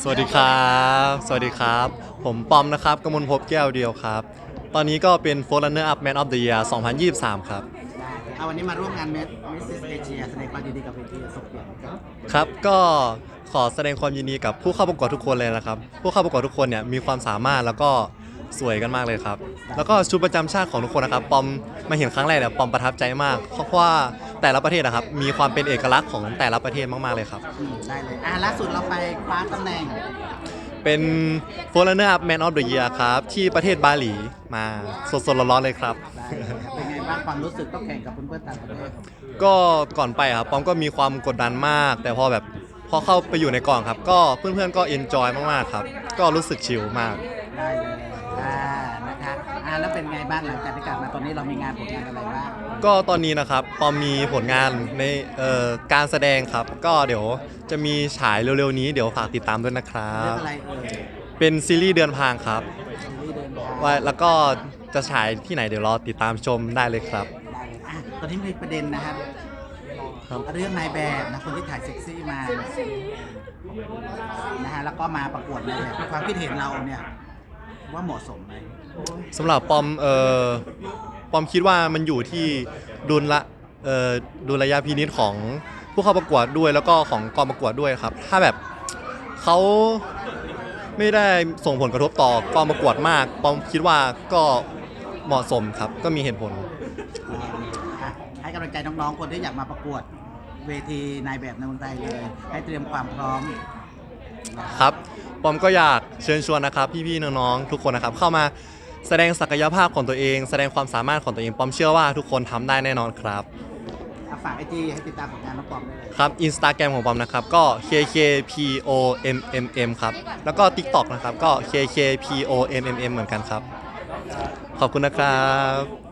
สวัสดีครับ สวัสดีครับ ผมปอมนะครับกมลภพแก้วเดียวครับ ตอนนี้ก็เป็น f o r e r u n n e r Up Man of the Year 2023 ครับได้เอาวันนี้มาร่วมงานเมสมิสซิสเอเชียแสดงความยินดีกับเวทีสกเกียรติครับครับก็ขอแสดงความยินดีกับผู้เข้าประกวดทุกคนเลยนะครับ ผู้เข้าประกวดทุกคนเนี่ยมีความสามารถแล้วก็สวยกันมากเลยครับ แล้วก็ชุดประจำชาติของทุกคนนะครับ ปอมมาเห็นครั้งแรกเนี่ยปอมประทับใจมาก เพราะว่า แต่ละประเทศนะครับมีความเป็นเอกลักษณ์ของแต่ละประเทศมาก ๆ เลยครับ อืมได้เลยอะล่าสุดเราไปคว้าตำแหน่งเป็น f o r e r u n n e r Up Man of the Year ครับที่ประเทศบาหลีมาสดๆร้อนๆเลยครับ ได้เลยเป็นไงบ้างความรู้สึกต้องแข่งกับเพื่อนๆต่างประเทศก็ก่อนไปครับปอมก็มีความกดดันมาก แต่พอแบบพอเข้าไปอยู่ในกองครับ ก็เพื่อนๆก็เอนจอยมากๆครับ ก็รู้สึกชิลมาก ได้เลย อ่า นะคะอ่าแล้ว เป็นไงบ้างหลังจากที่กลับมาตอนนี้เรามีงานผลงานอะไรบ้างก็ตอนนี้นะครับปอมมีผลงานในเอ่อการแสดงครับ ก็เดี๋ยวจะมีฉายเร็วๆนี้เดี๋ยวฝากติดตามด้วยนะครัเรื่อบ งอะไรเอ่ยเป็นซีรีส์เดือนพางครับซีรีส์เดินทางว่าแล้วก็จะฉายที่ไหนเดี๋ยวรอติดตามชมได้เลยครับ ได้เลยอะตอนนี้มีประเด็นนะครับครับ เรื่องนายแบบนะคนที่ถ่ายเซ็กซี่มานะฮะแล้วก็มาประกวดนายแบบความคิดเห็นเราเนี่ยว่าเหมาะสมไหม สำหรับปอมเอ่อปอมคิดว่ามันอยู่ที่ดุลละเอ่อดุลยพินิจของผู้เข้าประกวดด้วยแล้วก็ของกองประกวดด้วยครับ ถ้าแบบเขาไม่ได้ส่งผลกระทบต่อกองประกวดมากปอมคิดว่าก็เหมาะสมครับก็มีเหตุผล อะให้กำลังใจน้องๆ คนที่อยากมาประกวดเวทีนายแบบในเมืองไทยเลย ให้เตรียมความพร้อม ครับปอมก็อยากเชิญชวนนะครับ พี่ๆน้องๆทุกคนนะครับ เข้ามา แสดงศักยภาพของตัวเอง แสดงความสามารถของตัวเองปอมเชื่อว่าทุกคนทำได้แน่นอนครับ อะฝากไอจีให้ติดตามผลงานน้องปอมได้เลย ครับอินสตาแกรมของปอมนะครับ ก็ kkpomm ครับ แล้วก็ TikTok นะครับ ก็ kkpomm เหมือนกันครับ ขอบคุณนะครับ